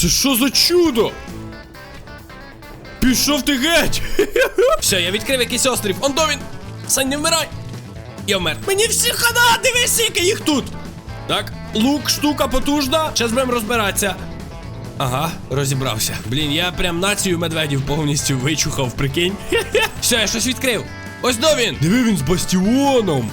Це що за чудо? Пішов ти геть! Все, я відкрив якийсь острів. Он до він! Сань, не вмирай! Я вмер. Мені всі хана, дивись, скільки їх тут! Так, лук, штука потужна. Зараз будемо розбиратися. Ага, розібрався. Блін, я прям націю медведів повністю вичухав, прикинь. Все, я щось відкрив. Ось до він! Диви він з бастіоном.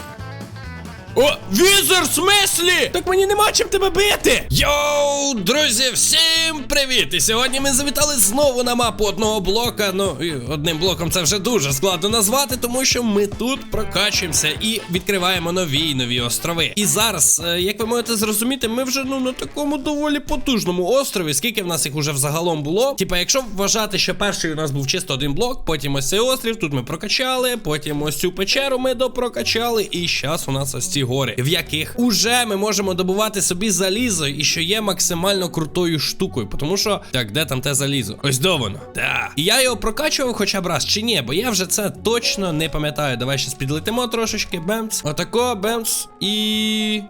О, візер, в смислі! Так мені нема чим тебе бити! Йоу, друзі, всім привіт! І сьогодні ми завітали знову на мапу одного блока. Ну, і одним блоком це вже дуже складно назвати, тому що ми тут прокачуємося і відкриваємо нові й нові острови. І зараз, е, як ви можете зрозуміти, ми вже ну на такому доволі потужному острові. Скільки в нас їх уже взагалом було? Типа, якщо вважати, що перший у нас був чисто один блок, потім ось цей острів, тут ми прокачали, потім ось цю печеру ми допрокачали, і зараз у нас ось ці гори, в яких уже ми можемо добувати собі залізо, і що є максимально крутою штукою. Тому що так, де там те залізо? Ось до воно. Да. І я його прокачував хоча б раз чи ні, бо я вже це точно не пам'ятаю. Давай щас підлетимо трошечки. Бемц. Отако, бемц. І.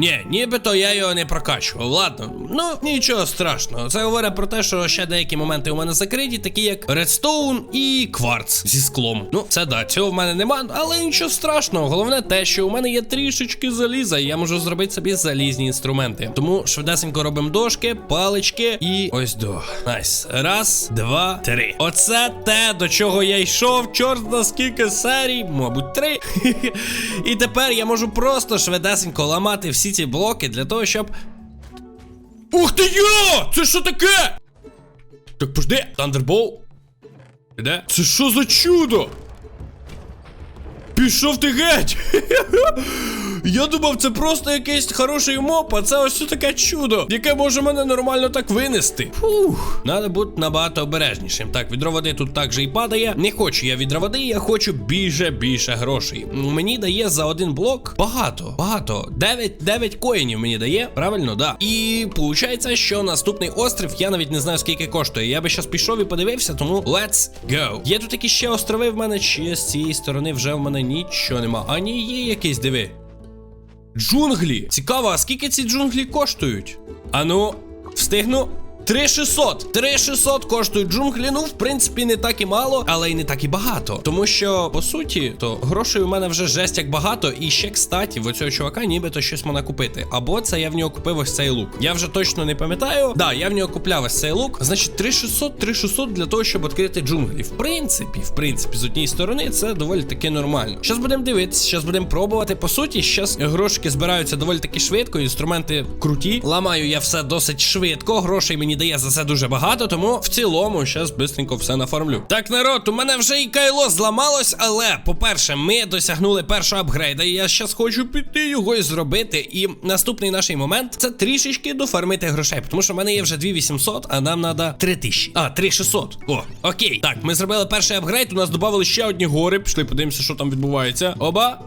Ні, нібито я його не прокачував. Ладно, ну нічого страшного. Це говорить про те, що ще деякі моменти у мене закриті, такі як редстоун і кварц зі склом. Ну, це да, цього в мене нема, але нічого страшного. Головне те, що у мене є трішечки заліза, і я можу зробити собі залізні інструменти. Тому швидесенько робимо дошки, палички і ось до. Найс. Раз, два, три. Оце те, до чого я йшов. Чорт на скільки серій, мабуть, три. І тепер я можу просто швидесенько ламати всі ці блоки для того, щоб. Ух ти йо! Це що таке? Так пожди, Thunderbolt. Де? Це що за чудо? Пішов ти геть! Я думав, це просто якийсь хороший моп, а це ось таке чудо, яке може мене нормально так винести. Фух, треба бути набагато обережнішим. Так, відро води тут також і падає. Не хочу я відра води, я хочу більше більше грошей. Мені дає за один блок багато, багато. 9, 9 коїнів мені дає, правильно, да. І виходить, що наступний острів я навіть не знаю скільки коштує. Я би щас пішов і подивився, тому let's go. Є тут якісь ще острови в мене, чи з цієї сторони вже в мене нічого нема. А ні, є якийсь, диви. Джунглі. Цікаво, а скільки ці джунглі коштують? Ану, встигну. 3600. 3600 коштують джунглі. Ну, в принципі, не так і мало, але й не так і багато. Тому що, по суті, то грошей у мене вже жесть як багато. І ще, кстати, в оцього чувака нібито щось можна купити. Або це я в нього купив ось цей лук. Я вже точно не пам'ятаю. Да, я в нього купляв ось цей лук. Значить, 3600, 3600 для того, щоб відкрити джунглі. В принципі, в принципі, з однієї сторони, це доволі таки нормально. Щас будемо дивитися, щас будемо пробувати. По суті, щас грошики збираються доволі таки швидко. Інструменти круті. Ламаю я все досить швидко. Грошей мені дає за це дуже багато, тому в цілому щас бистренько все нафармлю. Так, народ, у мене вже і кайло зламалось, але, по-перше, ми досягнули першого апгрейда, і я щас хочу піти його і зробити. І наступний наш момент це трішечки дофармити грошей, тому що в мене є вже 2800, а нам треба 3000. А, 3600. О, окей. Так, ми зробили перший апгрейд, у нас додали ще одні гори. Пішли, подивимося, що там відбувається. Оба.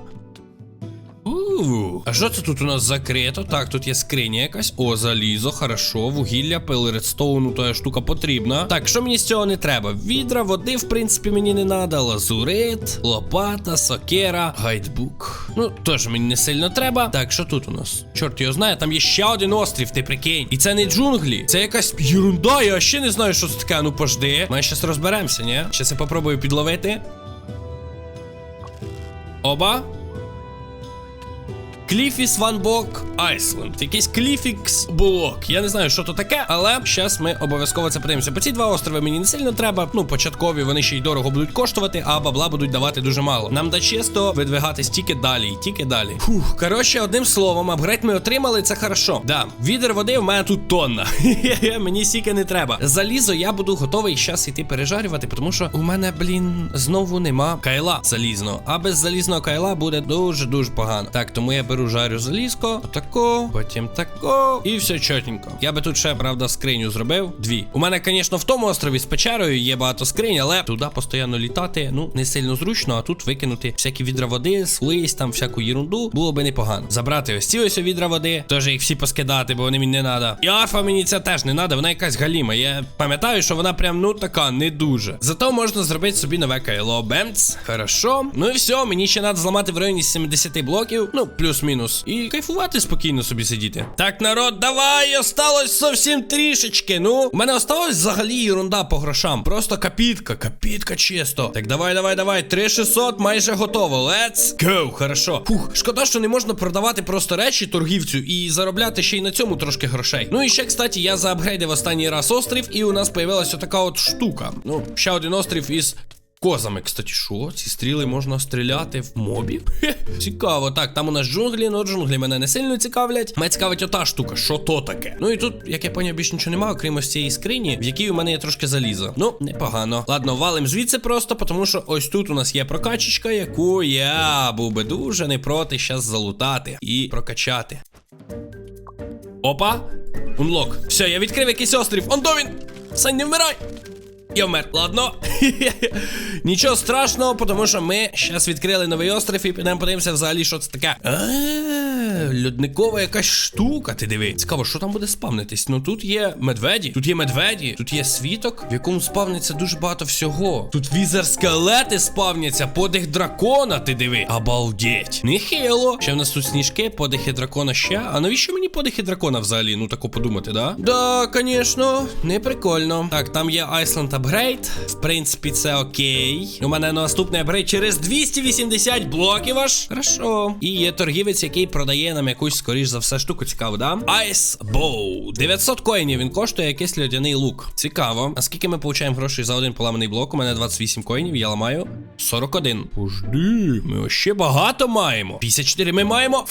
Ууу. А що це тут у нас закрито? Так, тут є скриня якась. О, залізо, хорошо. Вугілля, пил редстоуну, та штука потрібна. Так, що мені з цього не треба? Відра, води, в принципі, мені не треба. Лазурит, лопата, сокера, гайдбук. Ну, теж мені не сильно треба. Так, що тут у нас? Чорт його знає, там є ще один острів, ти прикинь. І це не джунглі, це якась єрунда, я ще не знаю, що це таке. Ну пожди. Ми щас розберемося, ні? Щас я попробую підловити. Оба. Кліфіс Ван Бок Айсленд. Якийсь Кліфікс Блок. Я не знаю, що то таке, але зараз ми обов'язково це подивимося. По ці два острови мені не сильно треба. Ну, початкові вони ще й дорого будуть коштувати, а бабла будуть давати дуже мало. Нам да чисто видвигатись тільки далі, тільки далі. Фух, коротше, одним словом, апгрейд ми отримали, це хорошо. Да, відер води в мене тут тонна. Мені сіки не треба. Залізо я буду готовий зараз іти пережарювати, тому що у мене, блін, знову нема кайла залізного. А без залізного кайла буде дуже-дуже погано. Так, тому я беру жарю залізко, отако, потім тако, і все чотенько. Я би тут ще, правда, скриню зробив. Дві. У мене, звісно, в тому острові з печерою є багато скринь, але туди постійно літати, ну, не сильно зручно, а тут викинути всякі відра води, слизь, там всяку єрунду, було би непогано. Забрати ось ці ось відра води, теж їх всі поскидати, бо вони мені не треба. І арфа мені це теж не треба, вона якась галіма. Я пам'ятаю, що вона прям ну така не дуже. Зато можна зробити собі нове кайло. Бемц. Хорошо. Ну і все, мені ще треба зламати в районі 70 блоків. Ну, плюс-мінус. І кайфувати спокійно собі сидіти. Так, народ, давай, осталось зовсім трішечки. Ну, у мене осталось взагалі ерунда по грошам. Просто капітка, капітка чисто. Так, давай, давай, давай. 3600 майже готово. Let's go. Хорошо. Фух, шкода, що не можна продавати просто речі торгівцю і заробляти ще й на цьому трошки грошей. Ну і ще, кстати, я заапгрейдив останній раз острів, і у нас появилася така от штука. Ну, ще один острів із. Козами, кстати, що? Ці стріли можна стріляти в мобів? Хе, цікаво. Так, там у нас джунглі, ну джунглі мене не сильно цікавлять. Мене цікавить ота штука, що то таке. Ну і тут, як я поняв, більше нічого немає, окрім ось цієї скрині, в якій у мене є трошки заліза. Ну, непогано. Ладно, валим звідси просто, тому що ось тут у нас є прокачечка, яку я був би дуже не проти щас залутати і прокачати. Опа! Унлок. Все, я відкрив якийсь острів. Он до він! Сань, не вмирай! Я вмер, ладно. Нічого страшного, тому що ми зараз відкрили новий острів і підемо подивимося взагалі, що це таке. А, Льодникова якась штука, ти диви. Цікаво, що там буде спавнитись. Ну тут є медведі, тут є медведі, тут є світок, в якому спавниться дуже багато всього. Тут візер скелети спавняться, подих дракона, ти диви. Обалдеть. Нехило. Ще в нас тут сніжки, подихи дракона ще. А навіщо мені подихи дракона взагалі? Ну тако подумати, да? Да, звісно, не прикольно. Так, там є Iceland апгрейд. В принципі, це окей. У мене наступний апгрейд через 280 блоків аж. Хорошо. І є торгівець, який продає нам якусь, скоріш за все, штуку цікаву, да? Ice Bow. 900 коїнів. Він коштує якийсь льодяний лук. Цікаво. А скільки ми получаємо грошей за один поламаний блок? У мене 28 коїнів, я ламаю 41. Пожди, ми ще багато маємо. 54 ми маємо.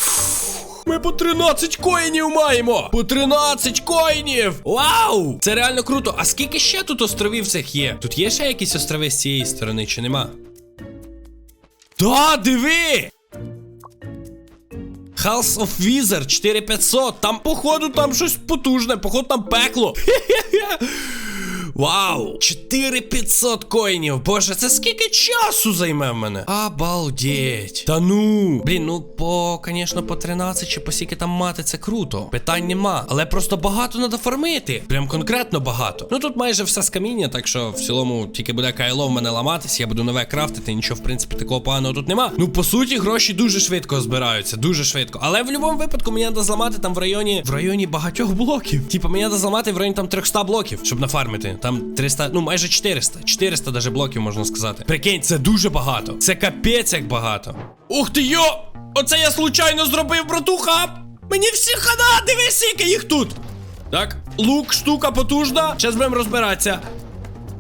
Ми по 13 коїнів маємо! По 13 коїнів! Вау! Це реально круто. А скільки ще тут островів цих є? Тут є ще якісь острови з цієї сторони, чи нема? Та, диви! House of Wizard 4500. Там, походу, там щось потужне, походу, там пекло. Вау! 4500 коїнів. Боже, це скільки часу займе в мене? Обалдеть. Та ну. Блін, ну по, звісно, по 13 чи по скільки там мати, це круто. Питань нема. Але просто багато треба фармити. Прям конкретно багато. Ну тут майже все з каміння, так що в цілому тільки буде кайло в мене ламатись, я буду нове крафтити, нічого, в принципі, такого поганого тут нема. Ну, по суті, гроші дуже швидко збираються, дуже швидко. Але в будь-якому випадку мені треба зламати там в районі в районі багатьох блоків. Типа мені треба зламати в районі там 300 блоків, щоб нафармити. Там 300, ну майже 400. 400 даже блоків можна сказати. Прикинь, це дуже багато. Це капець як багато. Ух ти йо! Оце я случайно зробив, братуха! Мені всі хана, дивись, скільки їх тут! Так, лук, штука потужна. Зараз будемо розбиратися.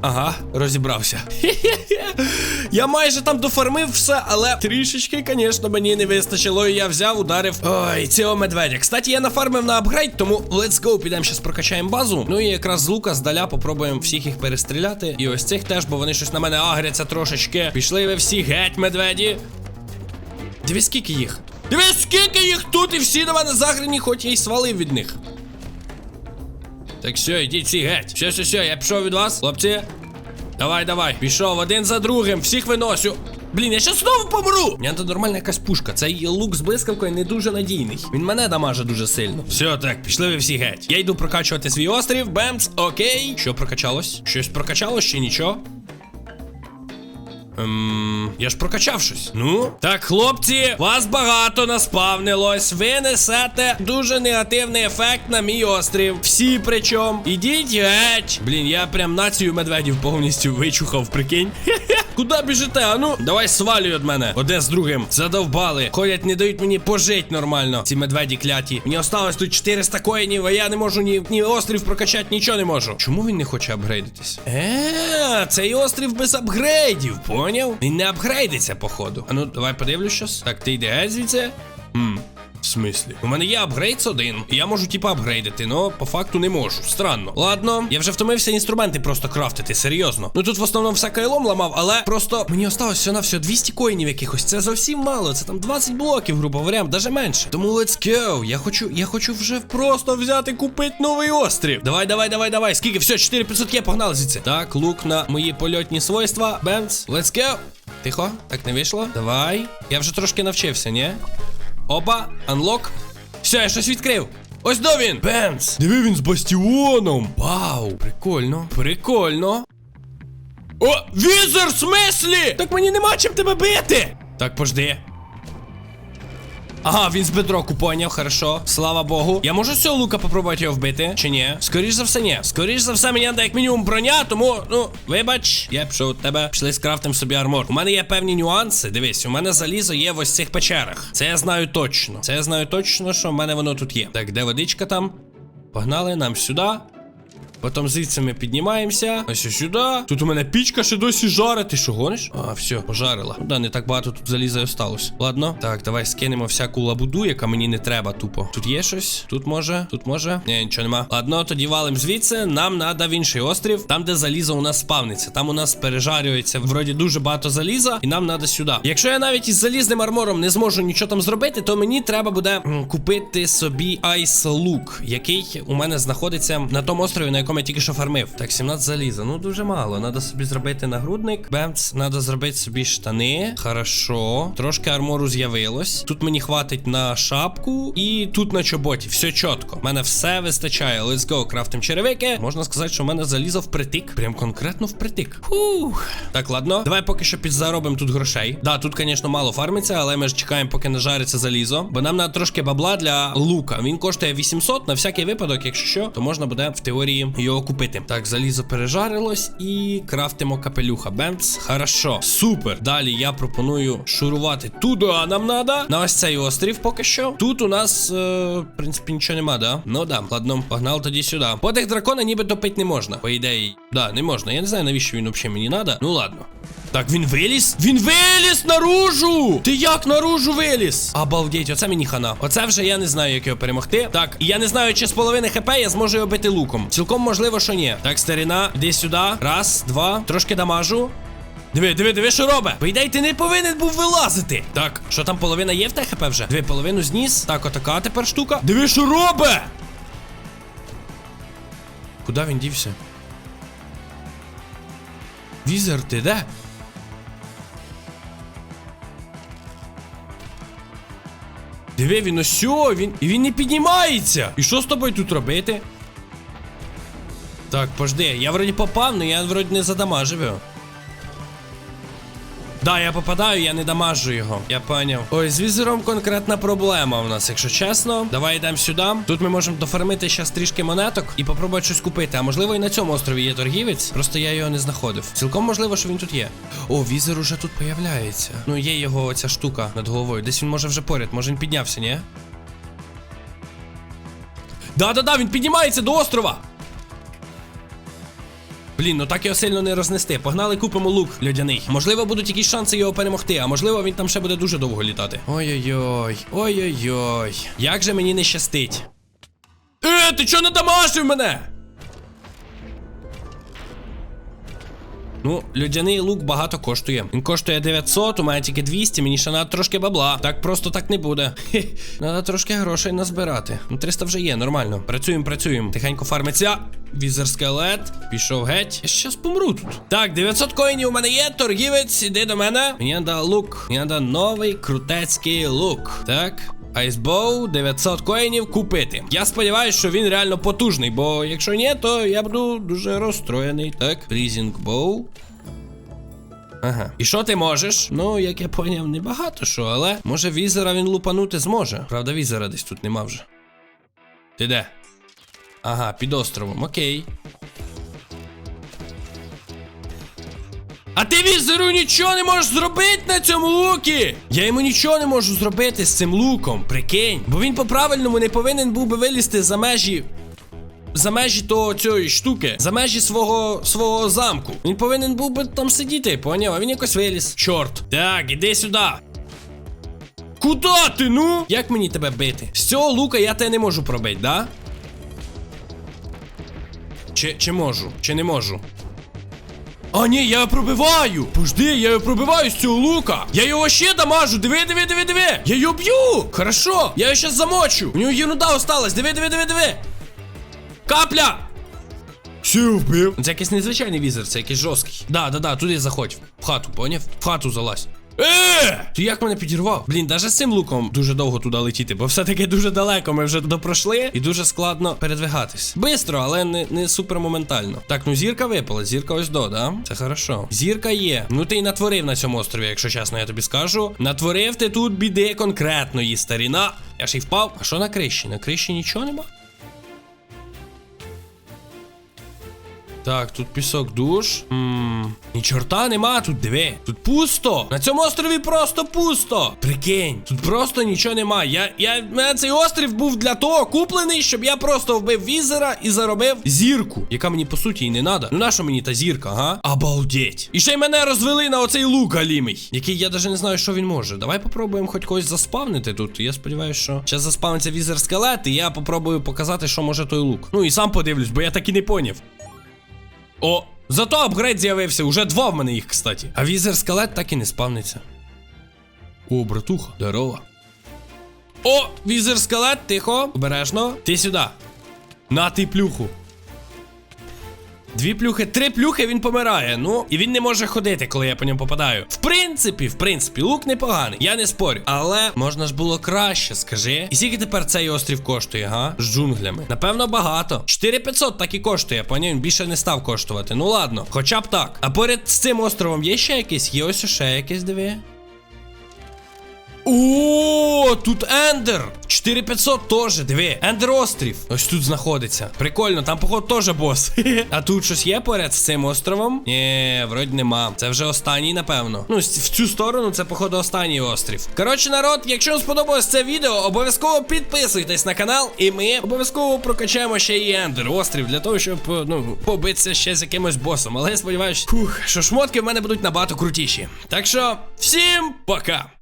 Ага, розібрався. Я майже там дофармив все, але трішечки, звісно, мені не вистачило. І я взяв, ударив. Ой, цього медведя. Кстати, я нафармив на апгрейд, тому let's go, підемо зараз прокачаємо базу. Ну і якраз з лука здаля попробуємо всіх їх перестріляти. І ось цих теж, бо вони щось на мене агряться трошечки. Пішли ви всі геть, медведі. Дивись, скільки їх. Дивись, скільки їх тут, і всі на мене заграні, хоч я й свалив від них. Так все, йдіть всі геть. Все, все, все, я пішов від вас, хлопці. Давай, давай. Пішов один за другим, всіх виносю. Блін, я щас знову помру! У мене тут нормальна якась пушка. Цей лук з блискавкою не дуже надійний. Він мене дамаже дуже сильно. Все, так, пішли ви всі геть. Я йду прокачувати свій острів. Бемс, окей. Що прокачалось? Щось прокачалось чи нічого? Ем, я ж прокачав щось. Ну. Так, хлопці, вас багато наспавнилось. Ви несете дуже негативний ефект на мій острів. Всі причому. Ідіть геть. Блін, я прям націю медведів повністю вичухав, прикинь. Куди біжите? А ну, давай свалюй від мене. Одне з другим. Задовбали. Ходять, не дають мені пожить нормально. Ці медведі кляті. Мені осталось тут 400 коїнів, а я не можу ні, ні острів прокачати, нічого не можу. Чому він не хоче апгрейдитись? Е, цей острів без апгрейдів, поняв? Він не апгрейдиться, походу. А ну, давай подивлюсь щось. Так, ти геть звідси. Хм. В смислі? У мене є апгрейдс один, і я можу типа апгрейдити, но по факту не можу. Странно. Ладно, я вже втомився інструменти просто крафтити, серйозно. Ну тут в основному все кайлом ламав, але просто мені осталось все на все 200 коїнів якихось. Це зовсім мало. Це там 20 блоків, грубо говоря, даже менше. Тому let's go. Я хочу, я хочу вже просто взяти, купити новий острів. Давай, давай, давай, давай. Скільки? Все, 4500 є, погнали звідси. Так, лук на мої польотні свойства. Бенц, let's go. Тихо, так не вийшло. Давай. Я вже трошки навчився, ні? Опа, анлок. Все, я щось відкрив. Ось до він! Бемс! Диви він з бастіоном! Вау, прикольно, прикольно. О, візер, в смислі! Так мені нема чим тебе бити! Так, пожди. Ага, він з бедроку поняв, хорошо. Слава Богу. Я можу цього лука попробувати його вбити? Чи ні? Скоріш за все, ні. Скоріш за все, мені треба як мінімум броня, тому, ну, вибач, я пішов тебе. Пішли скрафтим собі армор. У мене є певні нюанси. Дивись, у мене залізо є в ось цих печерах. Це я знаю точно. Це я знаю точно, що в мене воно тут є. Так, де водичка там? Погнали нам сюди. Потім звідси ми піднімаємося. Ось сюди. Тут у мене пічка ще досі жарить. Ти що гониш? А, все, пожарила. Ну да, не так багато тут заліза і осталось. Ладно. Так, давай скинемо всяку лабуду, яка мені не треба, тупо. Тут є щось? Тут може? Тут може? Ні, нічого нема. Ладно, тоді валим звідси. Нам треба в інший острів, там, де залізо у нас спавниться. Там у нас пережарюється вроді дуже багато заліза, і нам треба сюди. Якщо я навіть із залізним армором не зможу нічого там зробити, то мені треба буде купити собі айс лук, який у мене знаходиться на тому острові, на якому я тільки що фармив. Так, 17 заліза. Ну дуже мало. Надо собі зробити нагрудник. Бемц, надо зробити собі штани. Хорошо. Трошки армору з'явилось. Тут мені хватить на шапку і тут на чоботі. Все чітко. У мене все вистачає. Let's go, крафтим черевики. Можна сказати, що в мене залізо впритик. Прям конкретно впритик. Фух. Так, ладно. Давай поки що підзаробимо тут грошей. Да, тут, звісно, мало фармиться, але ми ж чекаємо, поки нажариться залізо. Бо нам треба трошки бабла для лука. Він коштує 800 на всякий випадок, якщо що, то можна буде в теорії його купити. Так, залізо пережарилось і крафтимо капелюха. Бенц. Хорошо. Супер. Далі я пропоную шурувати туди, а нам треба. На ось цей острів поки що. Тут у нас, е, в принципі, нічого нема, да? Ну да. Ладно, погнали тоді сюди. Подих дракона ніби топити не можна. По ідеї. Да, не можна. Я не знаю, навіщо він взагалі мені треба. Ну ладно. Так, він виліз? Він виліз наружу! Ти як наружу виліз? Обалдеть, оце мені хана. Оце вже я не знаю, як його перемогти. Так, і я не знаю, чи з половини хп я зможу його бити луком. Цілком можливо, що ні. Так, старина, іди сюди. Раз, два, трошки дамажу. Диви, диви, диви, що? По ідеї, ти не повинен був вилазити. Так, що там половина є в те хп вже? Диви, половину зніс. Так, отака тепер штука. Диви, що робить? Куди він дівся? Візер, ти де? Диви, він ось, він. І він не піднімається. І що з тобою тут робити? Так, пожди, я вроді попав, але я вроді не задамажив його. Да, я попадаю, я не дамажу його. Я поняв. Ой, з візером конкретна проблема у нас, якщо чесно. Давай йдемо сюди. Тут ми можемо дофармити ще трішки монеток і попробувати щось купити. А можливо, і на цьому острові є торгівець. Просто я його не знаходив. Цілком можливо, що він тут є. О, візер уже тут появляється. Ну, є його оця штука над головою. Десь він може вже поряд. Може він піднявся, ні? Да-да-да, він піднімається до острова. Блін, ну так його сильно не рознести. Погнали, купимо лук льодяний. Можливо, будуть якісь шанси його перемогти, а можливо, він там ще буде дуже довго літати. Ой-ой-ой, ой-ой-ой. Як же мені не щастить. Е, ти чого не дамажив мене? Ну, людяний лук багато коштує. Він коштує 900, у мене тільки 200, мені ще треба трошки бабла. Так просто так не буде. Хе, Треба трошки грошей назбирати. Ну, 300 вже є, нормально. Працюємо, працюємо. Тихенько фармиться. Візер скелет. Пішов геть. Я щас помру тут. Так, 900 коїнів у мене є. Торгівець, іди до мене. Мені треба лук. Мені треба новий крутецький лук. Так. Айсбоу 900 коїнів купити. Я сподіваюся, що він реально потужний, бо якщо ні, то я буду дуже розстроєний. Так, Freezing Bow. Ага. І що ти можеш? Ну, як я поняв, небагато що, але може візера він лупанути зможе. Правда, візера десь тут нема вже. Ти де? Ага, під островом, окей. А ти візеру нічого не можеш зробити на цьому лукі! Я йому нічого не можу зробити з цим луком, прикинь. Бо він по-правильному не повинен був би вилізти за межі. За межі того цієї штуки, за межі свого свого замку. Він повинен був би там сидіти, поняв? А він якось виліз. Чорт. Так, іди сюди. Куда ти, ну? Як мені тебе бити? З цього лука я тебе не можу пробити, да? Чи, чи можу, чи не можу? А, ні, я його пробиваю! Пожди, я його пробиваю з цього лука! Я його ще дамажу! Диви, диви, диви, диви! Я його б'ю! Хорошо! Я його щас замочу! У нього єрунда осталась! Диви, диви, диви, диви! Капля! Все вбив. Це якийсь незвичайний візер, це якийсь жорсткий. Да, да, да, туди заходь. В хату, поняв? В хату залазь. Е! Ти як мене підірвав? Блін, навіть з цим луком дуже довго туди летіти, бо все-таки дуже далеко ми вже допройшли і дуже складно передвигатись. Бистро, але не, не супер моментально. Так, ну зірка випала, зірка ось до, да? Це хорошо. Зірка є. Ну ти й натворив на цьому острові, якщо чесно, я тобі скажу. Натворив ти тут біди конкретної, старіна. Я ж й впав. А що на криші? На криші нічого нема? Так, тут пісок душ. Ммм. Ні чорта нема тут, диви. Тут пусто. На цьому острові просто пусто. Прикинь, тут просто нічого нема. Я, я, мене цей острів був для того куплений, щоб я просто вбив візера і заробив зірку, яка мені по суті і не надо. Ну наша мені та зірка, га? Обалдеть. І ще й мене розвели на оцей лук галімий, який я навіть не знаю, що він може. Давай попробуємо хоч когось заспавнити тут. Я сподіваюся, що зараз заспавниться візер скелет, і я попробую показати, що може той лук. Ну і сам подивлюсь, бо я так і не поняв. О, зато апгрейд з'явився. Уже два в мене їх, кстати. А візер скелет так і не спавниться. О, братуха, здорово. О, візер скелет, тихо, обережно. Ти сюди. На ти плюху. Дві плюхи, три плюхи він помирає. Ну, і він не може ходити, коли я по ньому попадаю. В принципі, в принципі, лук непоганий, я не спорю. Але можна ж було краще, скажи. І скільки тепер цей острів коштує, га? З джунглями. Напевно, багато. 4500 так і коштує, поняв? Він більше не став коштувати. Ну ладно, хоча б так. А поряд з цим островом є ще якийсь? Є ось ще якийсь, диви. О, тут Ендер! 4500 теж, диви. Ендер острів. Ось тут знаходиться. Прикольно, там, походу, теж бос. а тут щось є поряд з цим островом? Ні, вроді нема. Це вже останній, напевно. Ну, в цю сторону це, походу, останній острів. Коротше, народ, якщо вам сподобалось це відео, обов'язково підписуйтесь на канал, і ми обов'язково прокачаємо ще і Ендер острів для того, щоб ну, побитися ще з якимось босом. Але я сподіваюся, що шмотки в мене будуть набагато крутіші. Так що, всім пока!